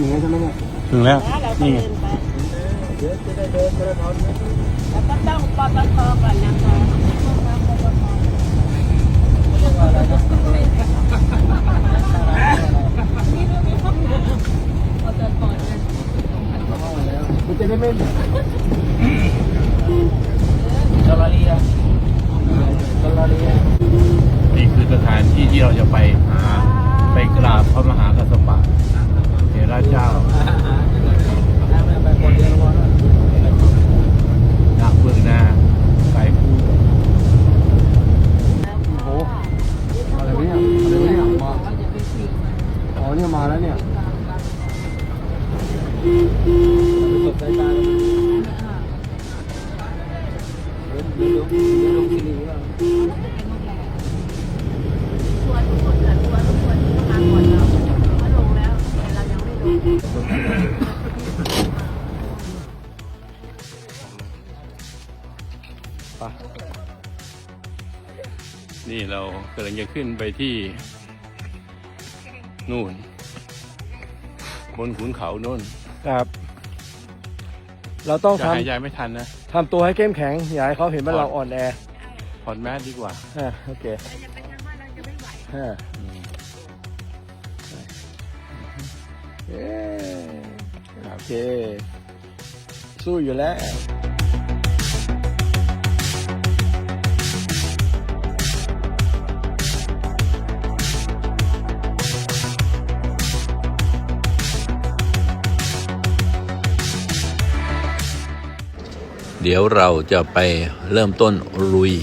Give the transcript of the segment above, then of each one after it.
ถึงแล้วใช่ไหมเนี่ย ถึงแล้วแล้วเราก็นี่เดินไป เรากำลังจะขึ้นไปที่ นู่น บนขุนเขานู่นครับ เราต้องจะทหายใจไม่ทันนะำทำตัวให้เข้มแข็ง อย่าให้เขาเห็นว่าเราอ่อนแอถอดแมสดีกว่าอ่าโอเคอ่าเอ๊ะโอเค สู้อยู่แล้ว เดี๋ยวเราจะไปเริ่มต้นลุย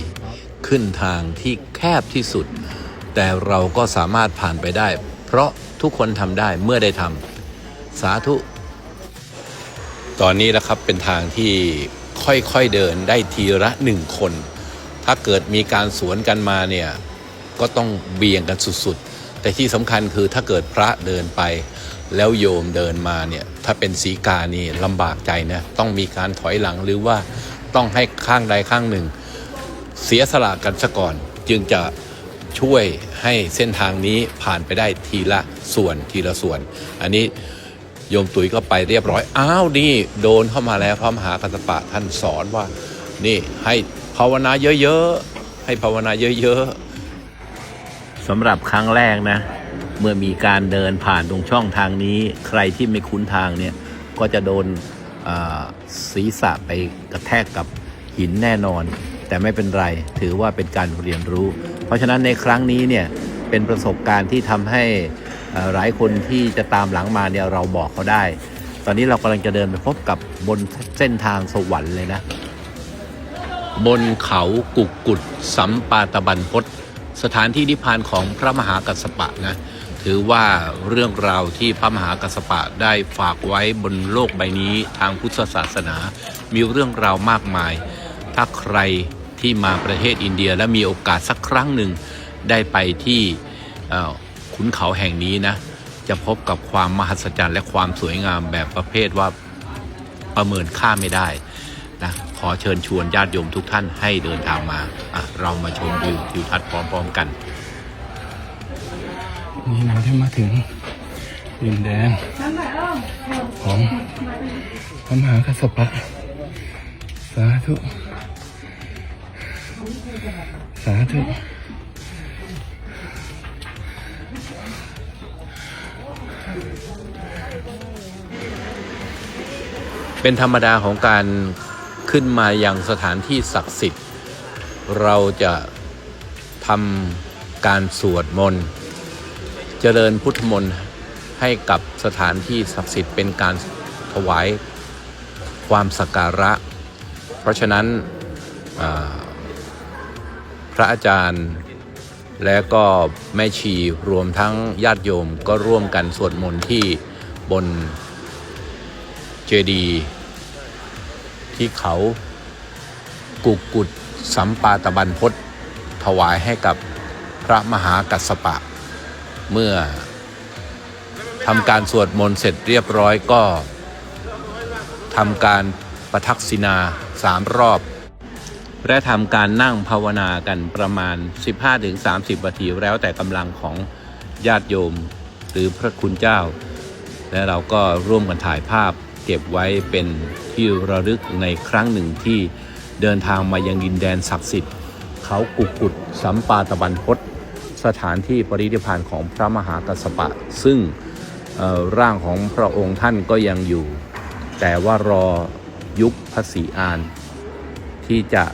ขึ้นทางที่แคบที่สุด แต่เราก็สามารถผ่านไปได้ เพราะทุกคนทำได้เมื่อได้ทำสาธุ ตอนนี้นะครับเป็นทางที่ค่อยๆเดินได้ทีละหนึ่งคน ถ้าเกิดมีการสวนกันมาเนี่ยก็ต้องเบี่ยงกันสุดๆ แต่ที่สำคัญคือถ้าเกิดพระเดินไป แล้วโยมเดินมาเนี่ยถ้าเป็นสีกานี่ลำบากใจนะต้องมีการถอยหลังหรือว่าต้องให้ข้างใดข้างหนึ่ง เสียสละกันซะก่อน จึงจะช่วยให้เส้นทางนี้ผ่านไปได้ทีละส่วนทีละส่วน อันนี้โยมตุ๋ยก็ไปเรียบร้อย อ้าวนี่โดนเข้ามาแล้วพระมหากัสสปะท่านสอนว่า นี่ให้ภาวนาเยอะๆ ให้ภาวนาเยอะๆสำหรับครั้งแรกนะ เมื่อมีการเดินผ่านตรงช่องทางนี้ ใครที่ไม่คุ้นทางเนี่ยก็จะโดนศีรษะไปกระแทกกับหินแน่นอน แต่ไม่เป็นไรถือว่าเป็นการเรียนรู้ เพราะฉะนั้นในครั้งนี้เนี่ยเป็นประสบการณ์ที่ทำให้หลายคนที่จะตามหลังมาเนี่ยเราบอกเขาได้ ตอนนี้เรากำลังจะเดินไปพบกับบนเส้นทางสวรรค์เลยนะ บนเขากุกกุดสัมปาตบันพศ สถานที่นิพพานของพระมหากัสสปะนะถือว่าเรื่องราวที่พระมหากัสสปะได้ฝากไว้บนโลกใบนี้ทางพุทธศาสนา มีเรื่องราวมากมาย ถ้าใครที่มาประเทศอินเดียและมีโอกาสสักครั้งหนึ่งได้ไปที่ขุนเขาแห่งนี้นะจะพบกับความมหัศจรรย์และความสวยงามแบบประเภทว่าประเมินค่าไม่ได้ นะขอเชิญชวนญาติโยมทุกท่านให้เดินทางมาอะเรามาชมวิวทิวทัศน์พร้อมๆกันนี่เราได้มาถึงดินแดนของพระมหากัสสปะสาธุ สาธุเป็นธรรมดาของการ ขึ้นมาอยังสถานที่ศักดิ์สิทธิ์ เราจะทำการสวดมนต์ เจริญพุทธมนต์ให้กับสถานที่ศักดิ์สิทธิ์เป็นการถวายความสักการะ เพราะฉะนั้นพระอาจารย์และก็แม่ชีรวมทั้งญาติโยมก็ร่วมกันสวดมนต์ที่บนเจดีย์ ที่เขากุกกุดสัมปาตะบันพศถวายให้กับพระมหากัสสปะ เมื่อทำการสวดมนต์เสร็จเรียบร้อยก็ทำการประทักษิณาสามรอบ และทำการนั่งภาวนากันประมาณ 15-30นาทีแล้วแต่กำลังของญาติโยมหรือพระคุณเจ้า และเราก็ร่วมกันถ่ายภาพเก็บไว้เป็น ที่ระลึกในครั้งหนึ่งที่เดินทางมายังดินแดนศักดิ์สิทธิ์ เขากุกุดสัมปาตบันพศสถานที่ปรินิพานของพระมหากัสสปะ ซึ่งร่างของพระองค์ท่านก็ยังอยู่ แต่ว่ารอยุคพระศรีอาน ที่จะ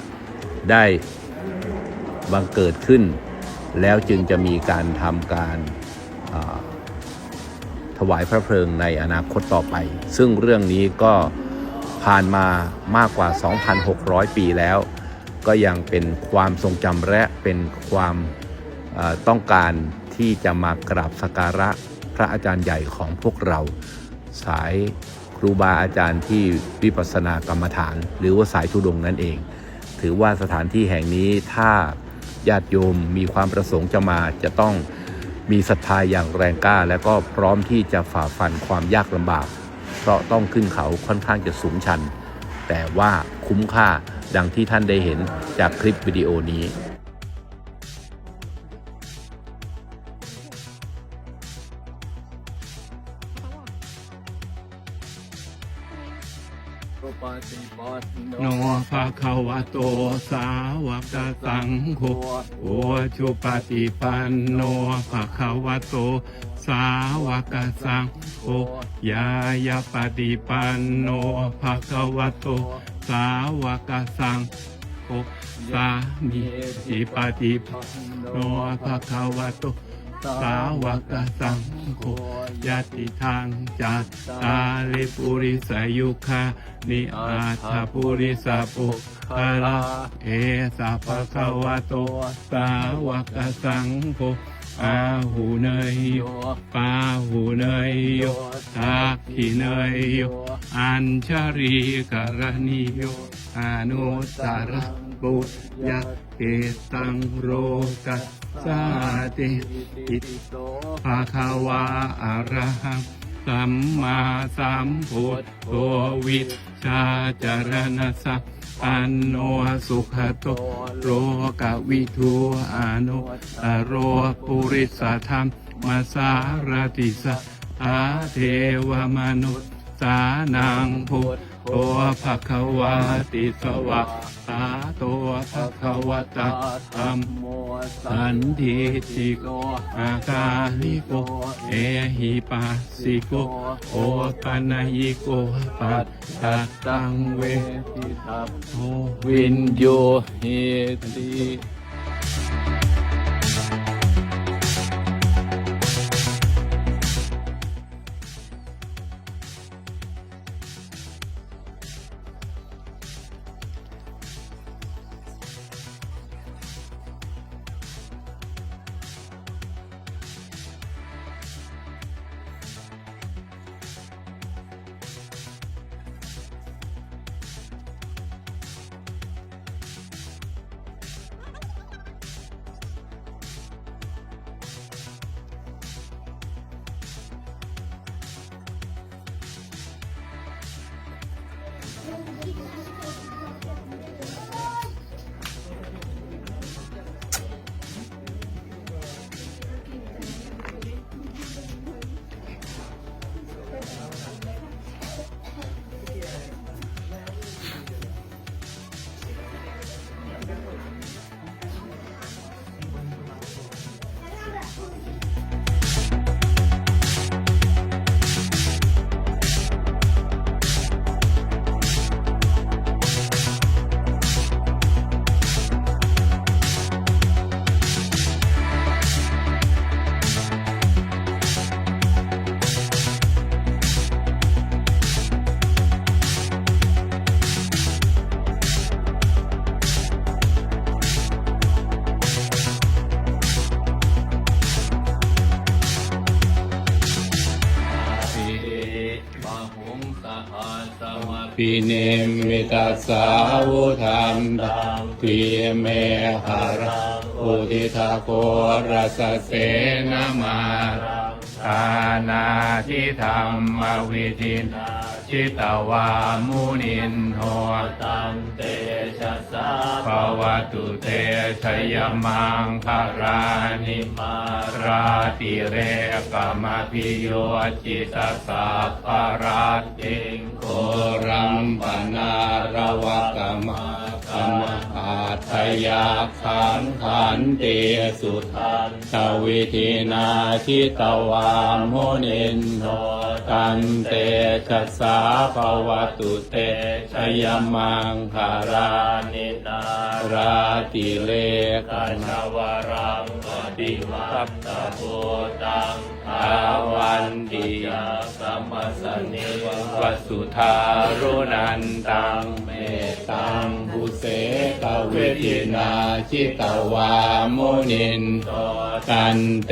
ได้บังเกิดขึ้น แล้วจึงจะมีการทำการถวายพระเพลิงในอนาคตต่อไป ซึ่งเรื่องนี้ก็ ผ่านมามากกว่า 2,600 ปีแล้ว ก็ยังเป็นความทรงจำและเป็นความต้องการที่จะมากราบสักการะพระอาจารย์ใหญ่ของพวกเรา สายครูบาอาจารย์ที่วิปัสสนากรรมฐาน หรือว่าสายทุดงนั่นเอง ถือว่าสถานที่แห่งนี้ถ้าญาติโยมมีความประสงค์จะมาจะต้องมีศรัทธาอย่างแรงกล้า และก็พร้อมที่จะฝ่าฟันความยากลำบาก เพราะต้องขึ้นเขาค่อนข้างจะสูงชัน แต่ว่าคุ้มค่าดังที่ท่านได้เห็นจากคลิปวิดีโอนี้ งโฆโอชุปฏิปันโนภะคะวะโต สาวกสังโฆยายาปฏิปันโนภะคะวะโต สาวกสังโฆสามีจิปฏิปันโนภะคะวะโต สาวกสังโฆยะติทางจัตตาลิปุริสายุคานิอาถาปุริสปุคาลาเอสาภะคะวะโต สาวกสังโฆอาหูเนยโยปาหูเนยโยทักขิเนยโยอัญชรีกรณีโยอนุตตรปุญญาเกตังโรกัส สาติอิตภาคาวาอะระหังสัมมาสัมพุทโธวิชชาจารณสัพอันโนสุขโตโลกวิทูอานุตโรปุริสธรรมมาสารติสะอาเทวมนุษย์สานังพุท โธภะคะวาติสวะสาโตภะคะวะตาธัมโมสันทิติโกอากาลิโกเอหิปัสสิโกโอปัญญิโกปัตตัตังเวทิตัพโวินโยเฮติ ปิเนมิตัสสาวุธันตังปิเมหารังอุทิทาโกรัสเสนามาทานาทิธรรมวิธินา ชิตวามุนินโหตันเตชะสาภวตุเตชยมังคารานิมาราติเรกมาพิโยจิตสาภาราติงโครัมปนารวกมา กรรมอาทยาขันขันเตสุทันตวิธินาชิตวามุนินโทตันเตชะสาภวตุเตชยมังคารานินาราติเลกนาวรังปฏิวัตตะโพตังอาวันติยาสัมมสนิวสุธารุนันตัง ตังบุเสกวิทินาชิตวามุนินโตตันเต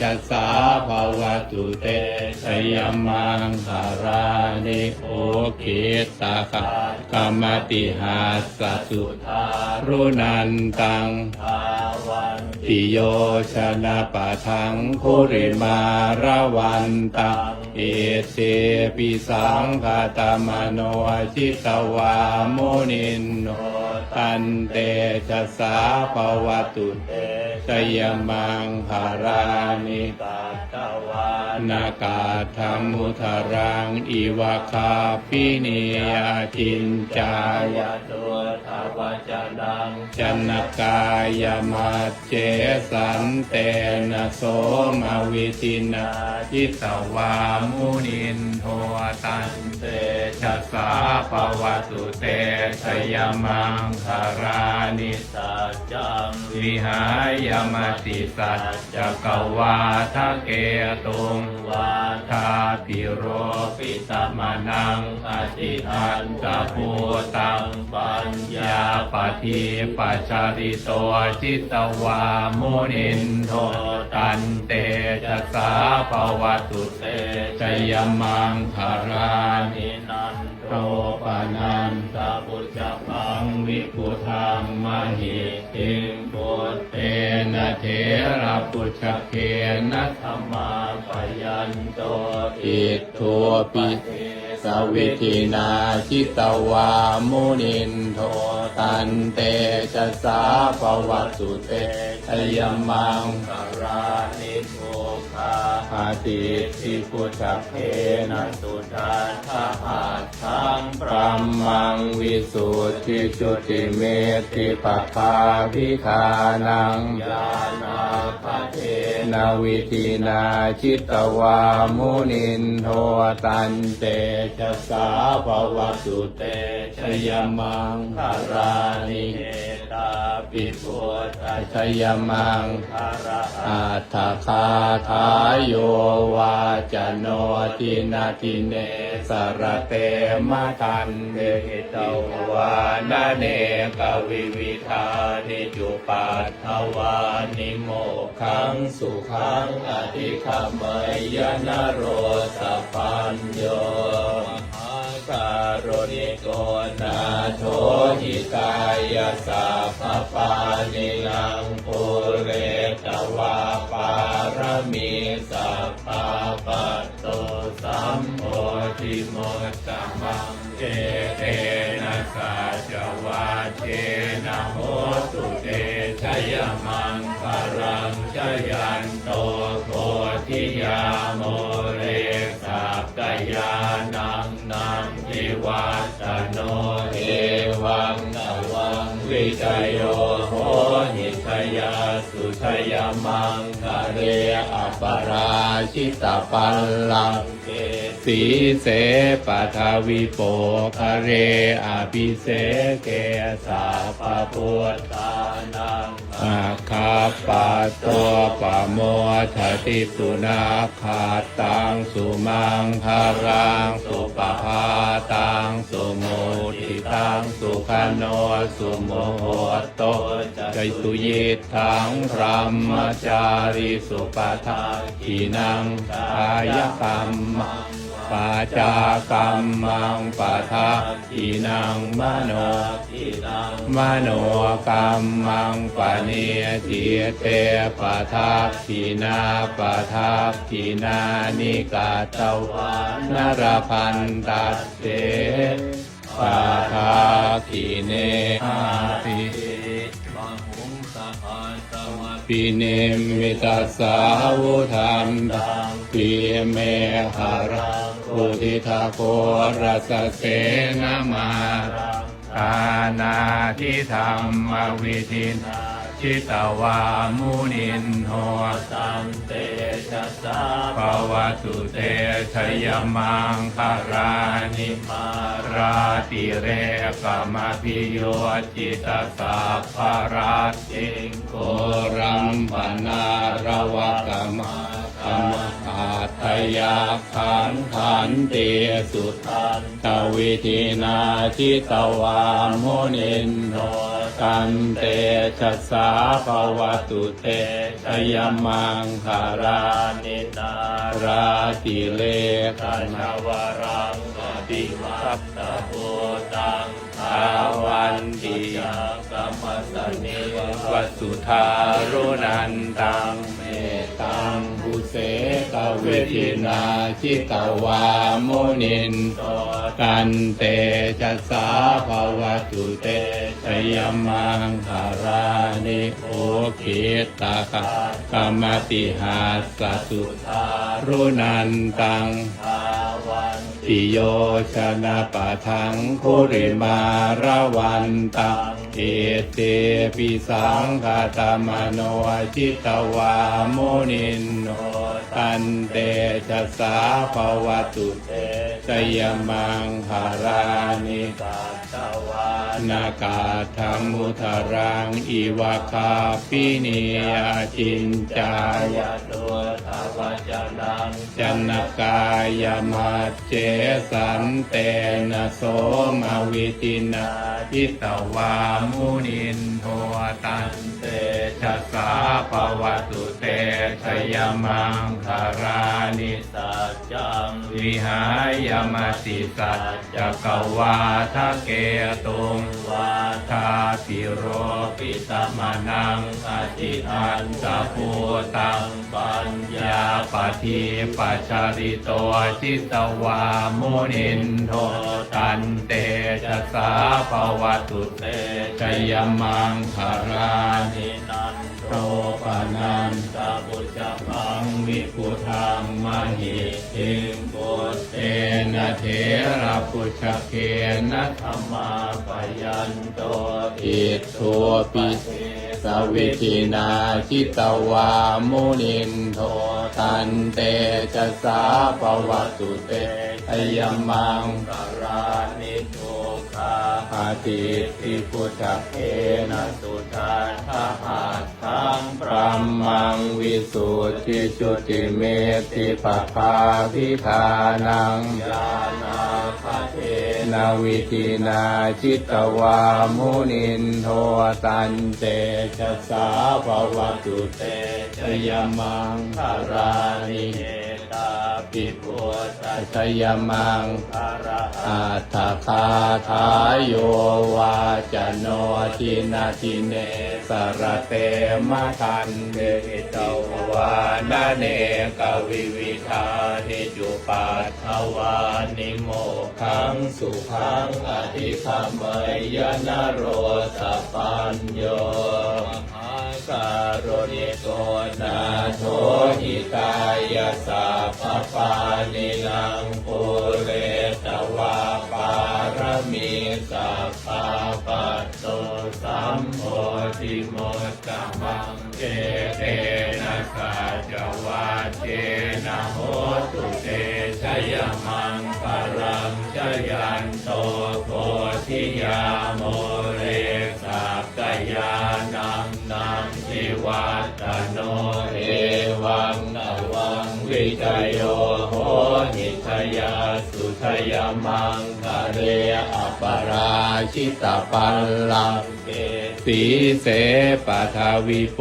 ชะสาภวตุเตชยมังคารานิโอคิตาคกรรมติหาสสุธารุนันตัง ปิโยชนะปะทังคุริมาระวันตังเอเสปิสังคาตมโนจิตวามุนินโนตันเตชะสาภวตุเตชยมังหารานิกาตวานากาธรรมุทรังอิวะคาปินิยจินจายตัวทวจนังจันนกายมัจเจสันเตนะโสมาวิตินาจิตวามุนินโทตันเตชะสาภวตุเตชยมังคารานิสัจจังวิหายมติสัจจกวาทะเกตุงวาทาปิโรปิตมนังอธิอันตะภูตังปัญญาปฏิปัจจาริโตจิตวามุนินโทตันเตชะสาภวตุเตชยมังคารานินันโตปานันตาบุจพังวิปุทังมหิติปุตเตนะเทระปุชเคนะธรรมาปยันโตอิทัวปิ สวิธินาชิตวามุนินโทตันเตชะสาภวัตุเตชยมังคารานิโมคาอา ติสิพุทธเพนะสุทาทาหาทังพระมังวิสุทธิจุติเมติปะภาพิธานังยานาคเทนาวิธีนาชิตวามุนินโทตันเตชะสาภวตุเตชยมังคารานิเปิปุตตชยมังคาราอัตถคาทายโยวาจโนทินาทิเนสรเตมะทันเดหิตวานเนกวิวิธานิจุปัตถวานิโมขังสุขังอธิขมยนโรสปัญโยมหากา รุณิโกนาโทหิตายาสัพปานิลังปุเรตวาปารมีสัพพะปัตโตสัมโพธิโมตตมังเจเตนะสัจวาเจนะโหตุเตชยมังคารังชยันโตโพธิยาโมเรสัพกยานังนัง วัตโนเอวังนวังวิจโยโหหิทยาสุทยามังคะเรอปราชิตาปัลลัง สีเสปทาวิโปคะเรอภิเสเกสาปพุทธานังอาคาปะตัวปะโมทติสุนาคาตังสุมังคารังสุปภาตังสุโมทิตังสุขโนสุโมโหโตใจสุยิทังพรหมจาริสุปทาขีนังกายกรรม ปัจจากรรมังปะทะอินังมโนมโนกรรมังปะเนติเตปะทักขินาปะทักขินานิกาตวานรพันตัสเตปะทักขิเนอาติ ปิเนมิตัสสาวุธันตังปิเมหะรังอุทิทาโกรัสเสนามาทานาทิธรรมวิธิน ชิตวามุนินโหสันเตชะสาภวตุเตชยมังคารานิมาราติเรกามาพิโยจิตสาภาราติงโกรัมปนารวกมากรรมอาทยาขันขันเตสุทันตวิธินาทิตวามุนินโน ตันเตชะสาภวตุเตชยมังคารานินาราติเลกัญวรังอภิวัตตะโพตังอาวันติยากรรมสนิวัสุธารุนันตังเม ตังบุเสกวิทินาชิตวามุนินโตกันเตจัสสาภาวตุเตชยมังคารานิโอคิตาคกรรมติหาสสุธารุนันตัง ปิโยชนะปะทังคุริมาระวันตังเอเตปิสังคาตมโนจิตวามุนินโนตันเตจะสาภวตุเตชยมังหารานิกาตวานากาธรรมุทรังอีวาคาปิเนิยจินจายโด ทาวจนังจันนกายมัจเจสันเตนะโสมาวิตินาทิตวามุนินโทตันเตชะสาภวตุเตชยมังคารานิสัจังวิหายมติสัจจกวาทะเกตุงวาทาปิโรปิตมนังอธิอันตะภูตังปัญญาปฏิปัจจริโตจิตวามุนินโทตันเตชะสาภวตุเตชยมังคารานินันโตปานันตาบุจพังวิพุทังมหิทิงปุเตนะเถระพุชเกนะธรรมาปยันโตอิทัวปิส วิธินาชิตวามุนินโทตันเตจะสาภวตุเตอยมังกรานิโท คาปฏิทิพุทธเกนะสุทาทหาทังพระมังวิสุทธิจุติเมติปะภาพิธานังยานาคเทนาวิธินาจิตวามุนินโทตันเตจะสาภวตุเตชยมังคารานิเปิปุตตยมังคาราอัตคาทายโยวาจโนทินาทิเนสรเตมะทันเดตวานเนกวิวิธานิจุปัตถวานิโมขังสุขังอธิคามยนโรสปัญโย การุณิโกนาโทหิตายาสัพพปานิลังปุเรตวาปารมีสัพพะปัตโตสัมโพธิโมกขมังเจเตนะสัจวาเจนะโหตุเตชยมังปรังชยันโตโพธิยาโม จโยโหหิทยาสุทยมังคะเรอปราชิตาปัลลังเกสีเสปะทวิโป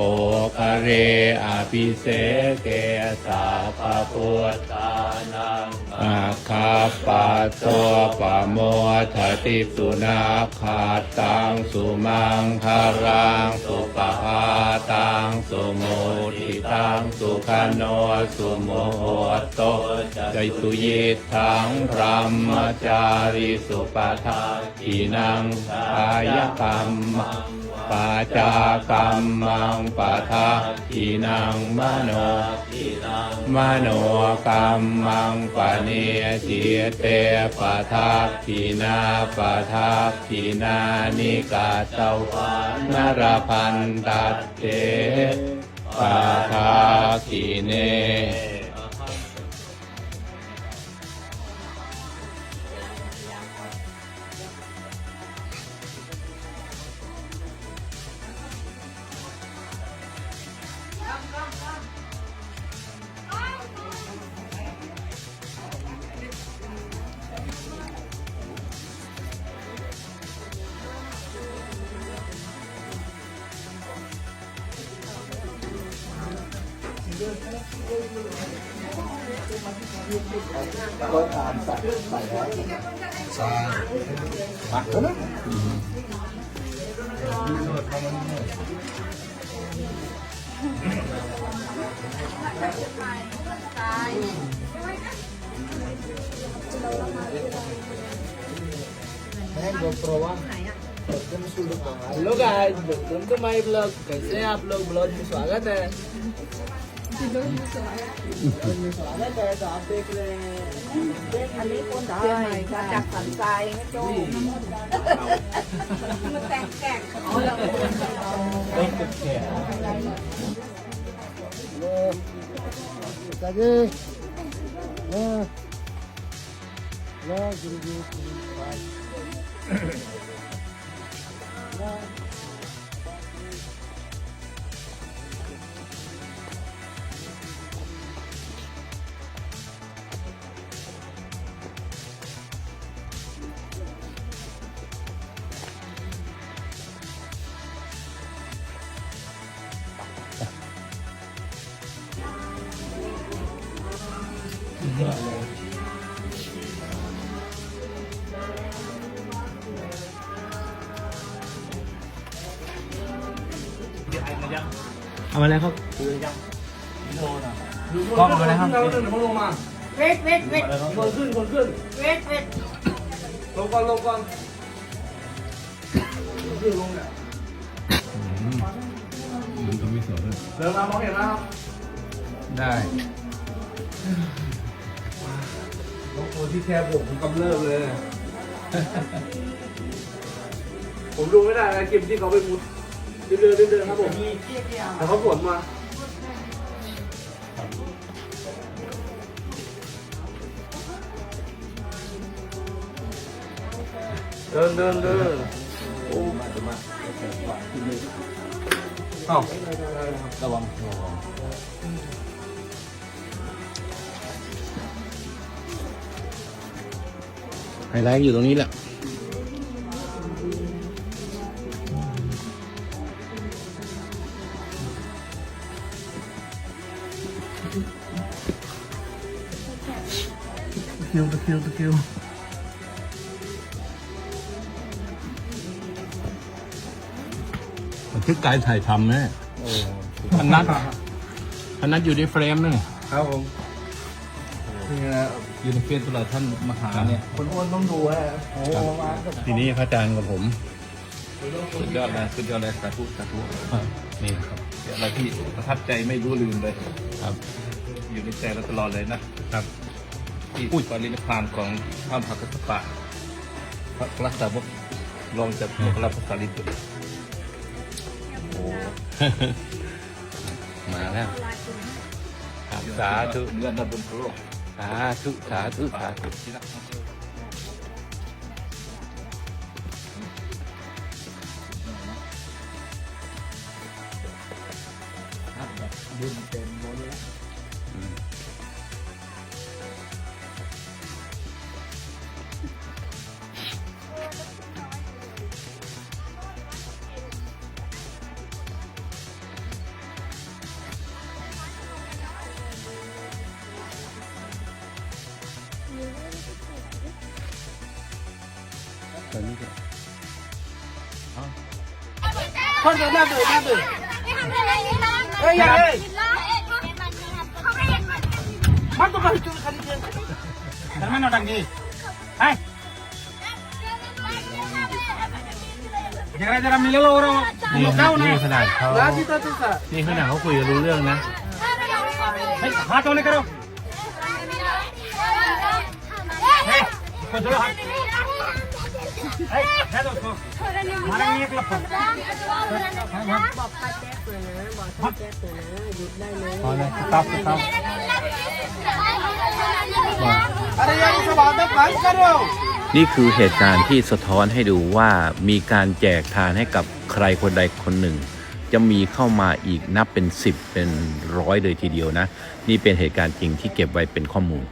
คะเรอภิเสเกสาปะพุทธานังอาคาปะโตปะโมทติสุนาคาตังสุมังคารังสุปะพาตังสุโมทิตังสุขโนสุโมโหโตจตุยิทังพรหมจาริสุปะทาทินังกายกรรมังปาจากรรมังปะทาทินังมโนทินังมโนกรรมังปะเนจิเตปะทาทินาปะทาทินานิกาตวานรพันตัดเตปะทาทิเน hello guys welcome to my blog कैसे हैं आप लोग ब्लॉग में स्वागत है อันนี้คนเชียงใหม่มาจากสันทรายนะโจ้มาแต่งแกะเอาละ Tadi Nah Nah gini gini เอา แล้วครับเวทเวทเวทคนขึ้นคนขึ้นเวทเวทลงก่อนลงก่อนขึ้นลงเนี่ยมันก็ไม่สวยเลยเดินมามองเห็นแล้วครับได้ลงคนที่แคบผมผมกำเริบเลย ผมดูไม่ได้นะคลิปที่เขาไปมุดเดินเดินเดินครับผมแต่เขาสวนมา เดินเดินเดินโอ้เอ้าระวังระวังไฮไลท์อยู่ตรงนี้แหละคิวตะคิวตะคิว ทึกการถ่ายทำนะพนัดพนัดอยู่ในเฟรมนึงครับผมนี่นะอยู่ในเฟซตลอดท่านมาหาเนี่ยคนอ้วนต้องดูฮะโอ้โหมากับทีนี้พระอาจารย์กับผม สุดยอดเลยสุดยอดเลยสาธุสาธุนี่ครับเดี๋ยวอะไรที่ประทับใจไม่รู้ลืมเลยครับ อยู่ในใจเราตลอดเลยนะครับที่ปรินิพพานของพระมหากัสสปะพระรักษาบกลองจากพระราชสารีบุตรโอ้ มาแล้วครับสาธุเงินระบุโลกสาธุสาธุสาธุที่นักท่องเที่ยวบุญเต็ม Jangan jangan milih lo orang. นี่นี่ขนาดเขา Lá kita tuh sa. นี่ขนาดเขาคุยกันรู้เรื่องนะ Hei, hato ni karo. Hei, kau dulu hat. Hei, hato kau. Mana ni kelapa? พอเลยตับตับ Ada yang sa bata bang karo. นี่คือเหตุการณ์ที่สะท้อนให้ดูว่ามีการแจกทานให้กับใครคนใดคนหนึ่ง จะมีเข้ามาอีกนับเป็นสิบเป็นร้อยเลยทีเดียวนะ นี่เป็นเหตุการณ์จริงที่เก็บไว้เป็นข้อมูล